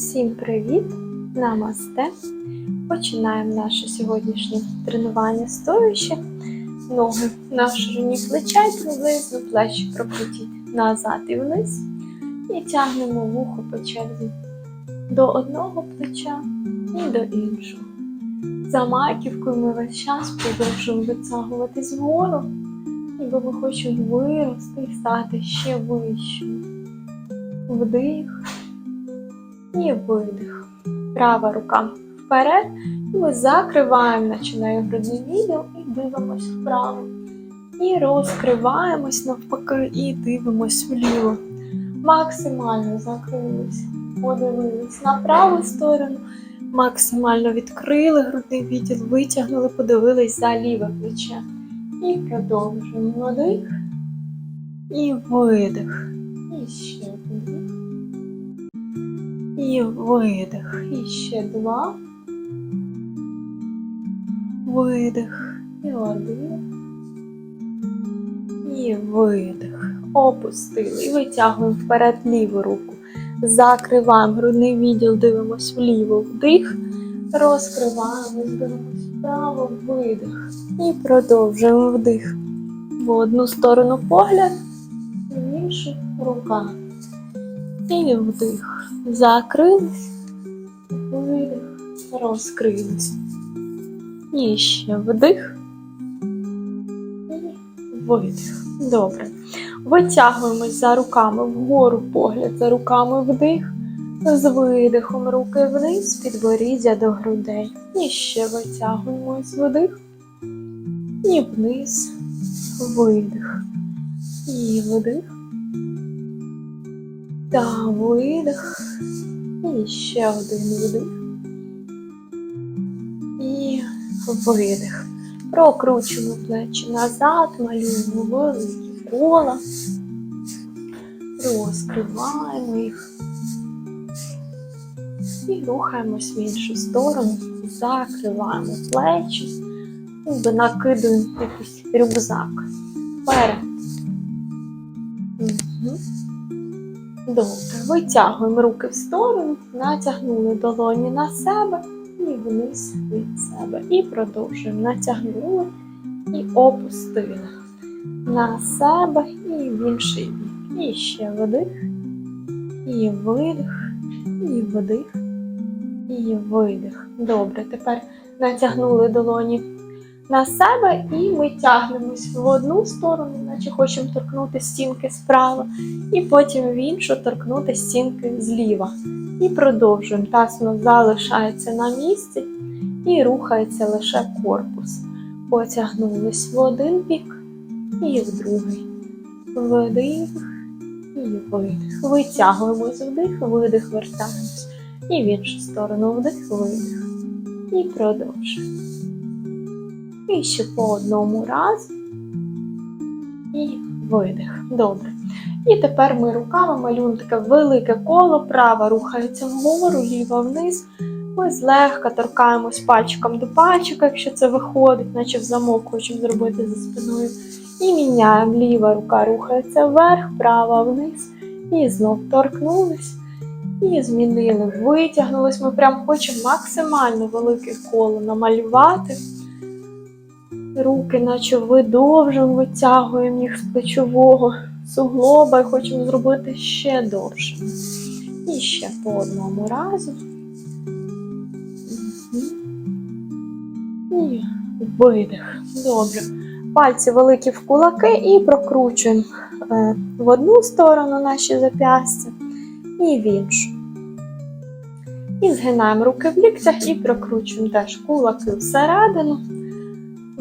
Всім привіт! Намасте! Починаємо наше сьогоднішнє тренування стоячи. Ноги на ширині плеча і приблизно плечі прокрутіть назад і вниз. І тягнемо вухо по черзі до одного плеча і до іншого. За маківкою ми весь час продовжуємо витягуватись вгору, ніби ми хочемо вирости і стати ще вищими. Вдих і видих. Права рука вперед. І ми закриваємо, наче нею грудний відділ і дивимось вправо. І розкриваємось навпаки і дивимось вліво. Максимально закрились, подивились на праву сторону, максимально відкрили грудний відділ, витягнули, подивились за ліве плече. І продовжуємо вдих і видих. І ще. І видих. І ще два. Видих. І один. І видих. Опустили. І витягуємо вперед ліву руку. Закриваємо грудний відділ, дивимось вліво вдих. Розкриваємо, дивимось вправо, видих. І продовжуємо вдих. В одну сторону погляд, в іншу рука. І вдих. Закрились, видих, розкрились. І ще вдих. І видих. Добре. Витягуємось за руками вгору погляд, за руками вдих. З видихом руки вниз, підборіддя до грудей. І ще витягуємось вдих. І вниз. Видих. І вдих. Та видих. І ще один вдих. І видих. Прокручуємо плечі назад, малюємо великі кола. Розкриваємо їх. І рухаємось в іншу сторону. Закриваємо плечі. Ніби накидуємо якийсь рюкзак. Вперед. Угу. Добре, витягуємо руки в сторону, натягнули долоні на себе і вниз від себе. І продовжуємо. Натягнули і опустили на себе і в інший бік. І ще вдих, і видих, і вдих, і видих. Добре, тепер натягнули долоні на себе і ми тягнемось в одну сторону, наче хочемо торкнути стінки справа, і потім в іншу торкнути стінки зліва. І продовжуємо. Таз у нас залишається на місці і рухається лише корпус. Потягнулись в один бік і в другий. Вдих і видих. Витягуємось вдих, видих, вертаємось. І в іншу сторону вдих, видих. І продовжуємо. І ще по одному разу. І видих. Добре. І тепер ми руками малюємо таке велике коло, права рухається вгору, ліва вниз. Ми злегка торкаємось пальчиком до пальчика, якщо це виходить, наче в замок хочемо зробити за спиною. І міняємо. Ліва рука рухається вверх, права вниз. І знов торкнулись. І змінили. Витягнулись. Ми прям хочемо максимально велике коло намалювати. Руки, наче видовжуємо, витягуємо їх з плечового суглоба і хочемо зробити ще довше. І ще по одному разу. І видих. Добре. Пальці великі в кулаки і прокручуємо е, в одну сторону наші зап'ястя і в іншу. І згинаємо руки в ліктях і прокручуємо теж кулаки всередину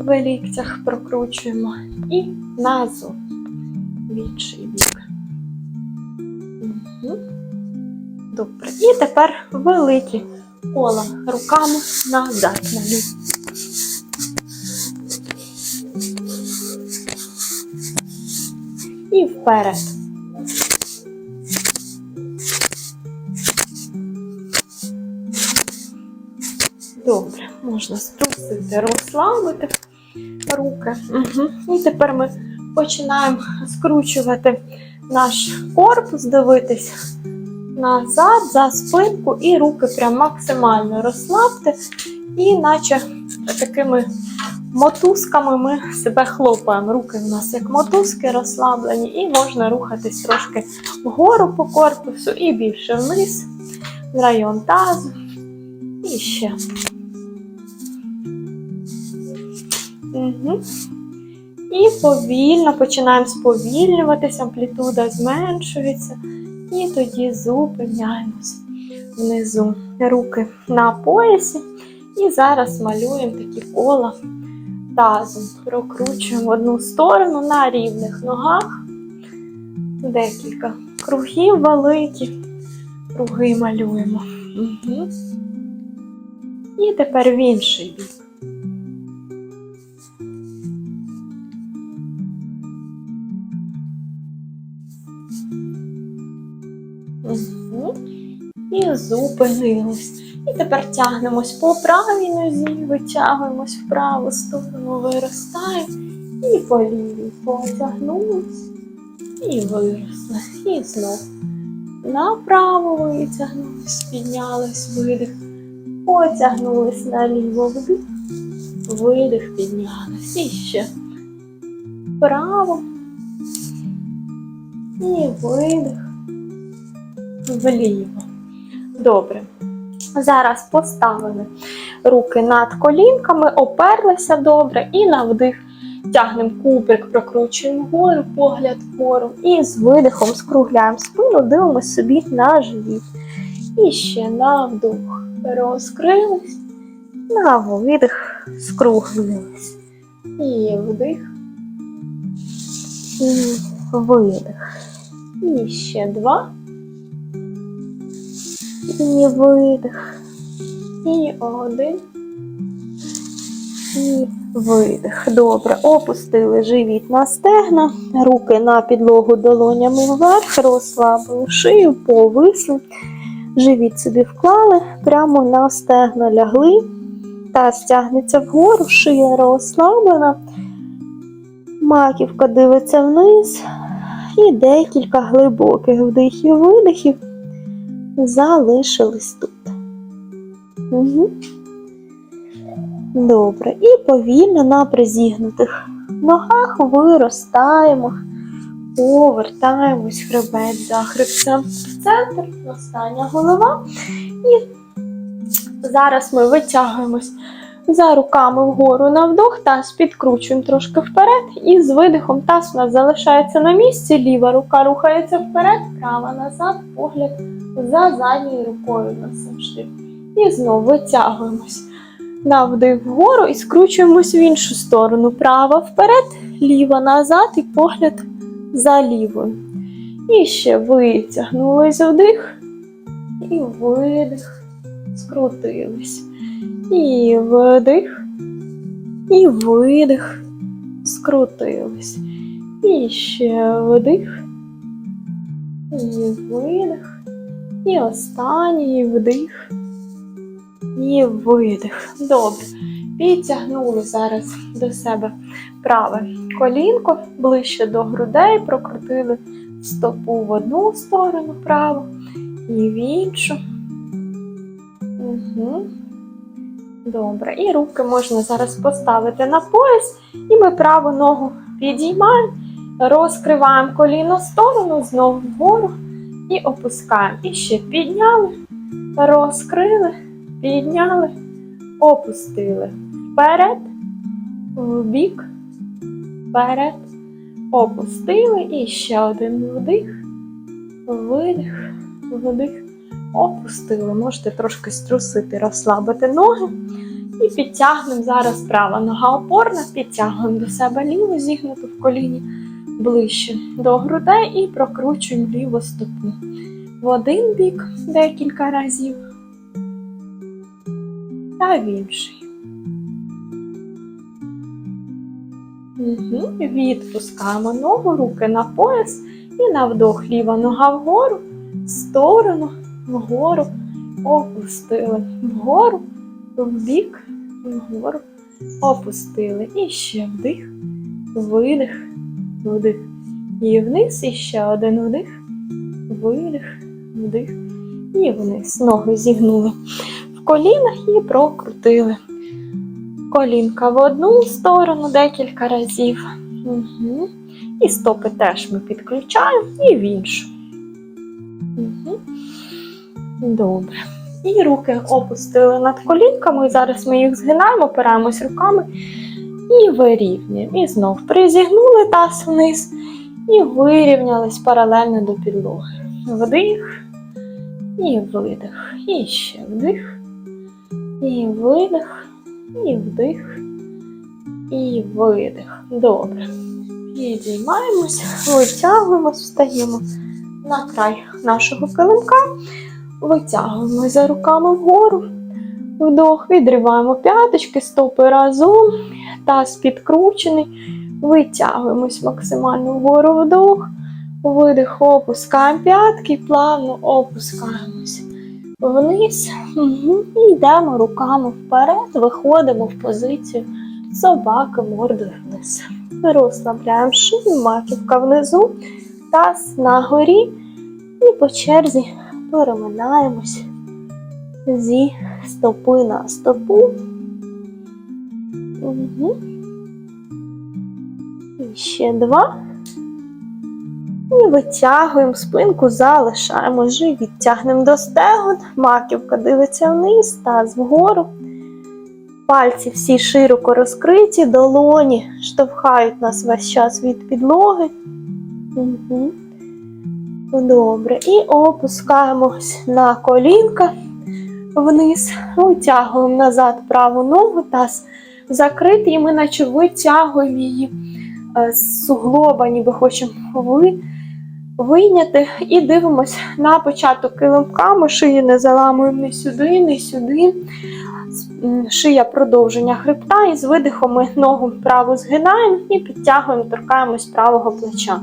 в ліктях прокручуємо і назад в інший бік. Добре. І тепер великі кола руками назад малюємо. І вперед. Добре, можна струсити, розслабити руки. Угу. І тепер ми починаємо скручувати наш корпус, дивитись назад, за спинку, і руки прям максимально розслабте, і наче такими мотузками ми себе хлопаємо. Руки в нас як мотузки розслаблені, і можна рухатись трошки вгору по корпусу і більше вниз, в район тазу. І ще. І повільно починаємо сповільнюватися, амплітуда зменшується. І тоді зупиняємося внизу. Руки на поясі. І зараз малюємо такі кола тазом. Прокручуємо в одну сторону на рівних ногах. Декілька кругів великі. Круги малюємо. Угу. І тепер в інший бік. Угу. І зупинились. І тепер тягнемось по правій нозі, витягуємось в праву сторону, виростаємо. І по лівій потягнулись. І виросли. І знов направо витягнулись, піднялись, видих. Потягнулись наліво вдих. Видих, піднялись. І ще вправо. І видих вліво. Добре. Зараз поставили руки над колінками, оперлися добре і на вдих тягнемо кубик, прокручуємо вгору, погляд вгору. І з видихом скругляємо спину, дивимося собі на живіт. І ще на вдох. Розкрились, на видих скруглились. І вдих. І видих. І ще два. І видих. І один. І видих. Добре. Опустили живіт на стегна, руки на підлогу долонями вверх, розслабили шию, повисли. Живіт собі вклали, прямо на стегна лягли. Та стягнеться вгору, шия розслаблена. Маківка дивиться вниз. І декілька глибоких вдихів, видихів залишились тут. Угу. Добре. І повільно на призігнутих ногах виростаємо, повертаємось хребет за хребцем в центр, остання голова. І зараз ми витягуємось за руками вгору на вдох, таз підкручуємо трошки вперед, і з видихом таз у нас залишається на місці, ліва рука рухається вперед, права назад, погляд за задньою рукою завжди. І знову витягуємось на вдих вгору і скручуємось в іншу сторону. Права вперед, ліва назад і погляд за лівою. І ще витягнулись вдих і видих, скрутились. І вдих, і видих, скрутились. І ще вдих, і видих. І останній вдих. І видих. Добре. Підтягнули зараз до себе праве колінко ближче до грудей, прокрутили стопу в одну сторону праву і в іншу. Угу. Добре. І руки можна зараз поставити на пояс, і ми праву ногу підіймаємо, розкриваємо коліно в сторону, знову вгору і опускаємо. І ще підняли, розкрили, підняли, опустили. Вперед, вбік, вперед, опустили. І ще один вдих, видих, вдих, опустили. Можете трошки струсити, розслабити ноги. І підтягнемо зараз права нога опорна, підтягуємо до себе ліву, зігнуту в коліні ближче до грудей і прокручуємо ліву стопу в один бік декілька разів та в інший. Угу. Відпускаємо ногу, руки на пояс і на вдох ліва нога вгору, в сторону, вгору, опустили, вгору, вбік, вгору, опустили. І ще вдих, видих, вдих. І вниз, і ще один вдих, видих, вдих. І вниз. Ноги зігнули в колінах і прокрутили. Колінка в одну сторону декілька разів. Угу. І стопи теж ми підключаємо і в іншу. Угу. Добре. І руки опустили над колінками. І зараз ми їх згинаємо, опираємось руками і вирівнюємо. І знов призігнули таз вниз і вирівнялись паралельно до підлоги. Вдих і видих. І ще вдих. І видих. І вдих. І видих. Добре. Підіймаємось, витягуємось, встаємо на край нашого килимка. Витягуємо за руками вгору. Вдох, відриваємо п'яточки, стопи разом, таз підкручений. Витягуємось максимально вгору вдох. Видих, опускаємо п'ятки, плавно опускаємось вниз. І йдемо руками вперед, виходимо в позицію собаки мордою вниз. Розслабляємо шию, маківка внизу, таз на горі. І по черзі переминаємось зі стопи на стопу. Угу. І ще два. І витягуємо спинку, залишаємо живіт, тягнемо до стегон, маківка дивиться вниз, таз вгору. Пальці всі широко розкриті, долоні штовхають нас весь час від підлоги. Угу. Добре. І опускаємось на колінка вниз, витягуємо назад праву ногу, таз закритий, і ми наче витягуємо її е, з суглоба, ніби хочемо ви, вийняти. І дивимось на початок килимка. Ми шиї не заламуємо ні сюди, ні сюди. Шия продовження хребта, і з видихом ми ногу праву згинаємо і підтягуємо, торкаємось правого плеча.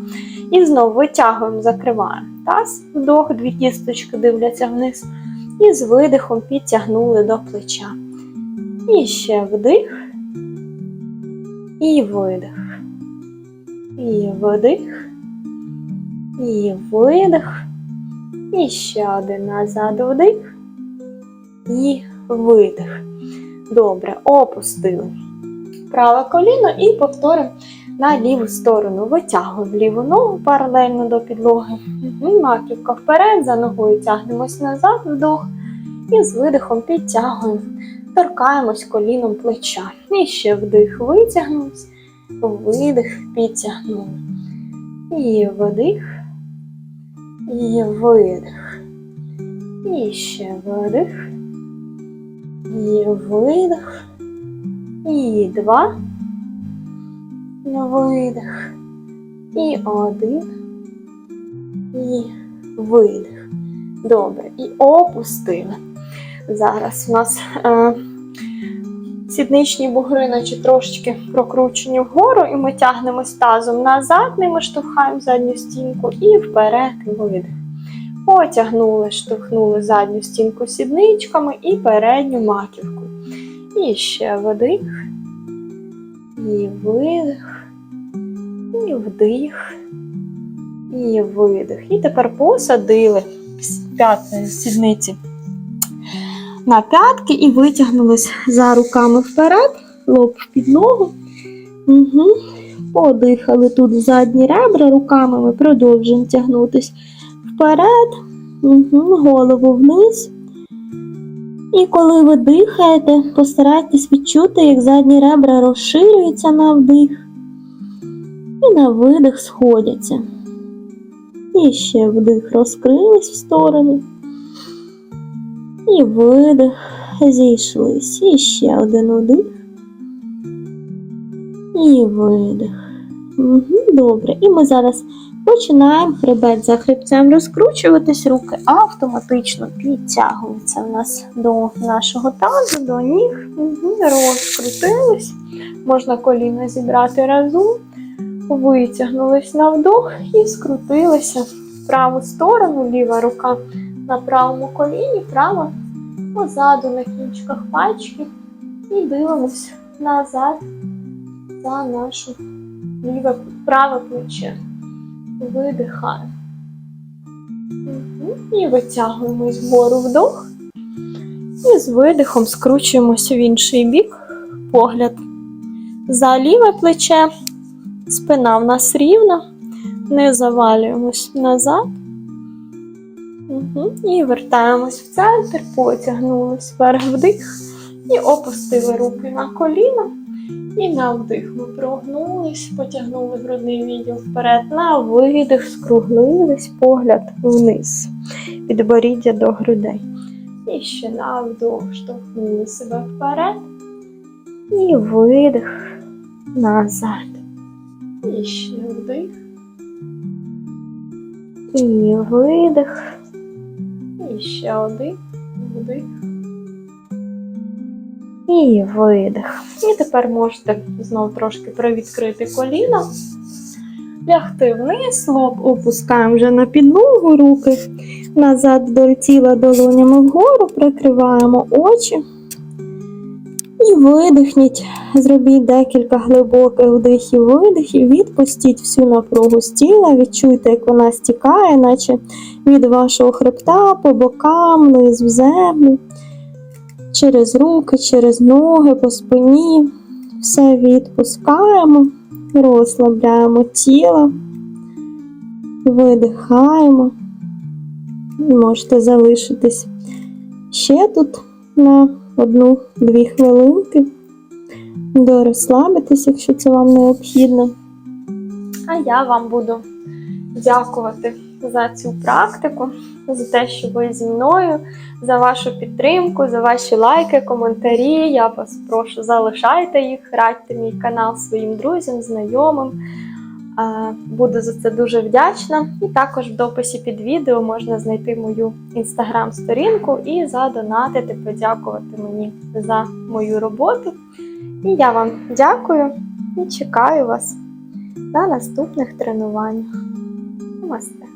І знову витягуємо, закриваємо. Таз, вдох, дві кісточки дивляться вниз. І з видихом підтягнули до плеча. І ще вдих. І видих. І вдих. І видих. І ще один назад вдих. І видих. Добре, опустили праве коліно і повторимо на ліву сторону. Витягуємо ліву ногу паралельно до підлоги. Мгм, Маківка вперед, за ногою тягнемось назад, вдох. І з видихом підтягуємо, торкаємось коліном плеча. І ще вдих, витягнемось, видих, підтягнули. І вдих, і видих. І ще вдих. І видих. І два. Видих. І один. І видих. Добре. І опустили. Зараз у нас е, сідничні бугри, наче трошечки прокручені вгору, і ми тягнемось тазом назад, ними штовхаємо задню стінку і вперед видих. Потягнули, штовхнули задню стінку сідничками і передню маківку. І ще вдих, і видих, і вдих, і видих. І тепер посадили п'ятої сідниці на п'ятки і витягнулись за руками вперед, лоб в підлогу. Угу. Подихали тут в задні ребра, руками ми продовжуємо тягнутись вперед, угу. голову вниз. І коли ви дихаєте, постарайтесь відчути, як задні ребра розширюються на вдих і на видих сходяться. І ще вдих розкрились в сторони. І видих зійшлись. І ще один вдих. І видих. Добре. І ми зараз починаємо хребет за хребцем розкручуватись, руки автоматично підтягуються в нас до нашого тазу, до ніг. Розкрутились. Можна коліна зібрати разом. Витягнулись на вдох і скрутилися в праву сторону, ліва рука на правому коліні, права позаду на кінчиках пальчиків. І дивимось назад за наше ліве праве плече. Видихаємо. І витягуємось вгору вдох. І з видихом скручуємося в інший бік. Погляд за ліве плече. Спина в нас рівна. Не завалюємось назад. Угу. І вертаємось в центр, потягнулись вверх вдих і опустили руки на коліна. І на вдих ми прогнулись, потягнули грудний відділ вперед. На видих скруглились погляд вниз. Підборіддя до грудей. І ще на вдох штовхнули себе вперед. І видих назад. І ще вдих. І видих. І ще один вдих. І видих. І тепер можете знову трошки привідкрити коліна, лягти вниз, лоб опускаємо вже на підлогу, руки назад до тіла долонями вгору, прикриваємо очі. І видихніть. Зробіть декілька глибоких вдихів, видихів, відпустіть всю напругу з тіла, відчуйте, як вона стікає, наче від вашого хребта по бокам, вниз в землю, через руки, через ноги, по спині. Все відпускаємо, розслабляємо тіло, видихаємо. Можете залишитись ще тут на одну-дві хвилинки, дорозслабитись, якщо це вам необхідно. А я вам буду дякувати за цю практику, за те, що ви зі мною, за вашу підтримку, за ваші лайки, коментарі. Я вас прошу, залишайте їх, радьте мій канал своїм друзям, знайомим. Буду за це дуже вдячна. І також в дописі під відео можна знайти мою інстаграм-сторінку і задонатити, подякувати мені за мою роботу. І я вам дякую і чекаю вас на наступних тренуваннях. Намасте!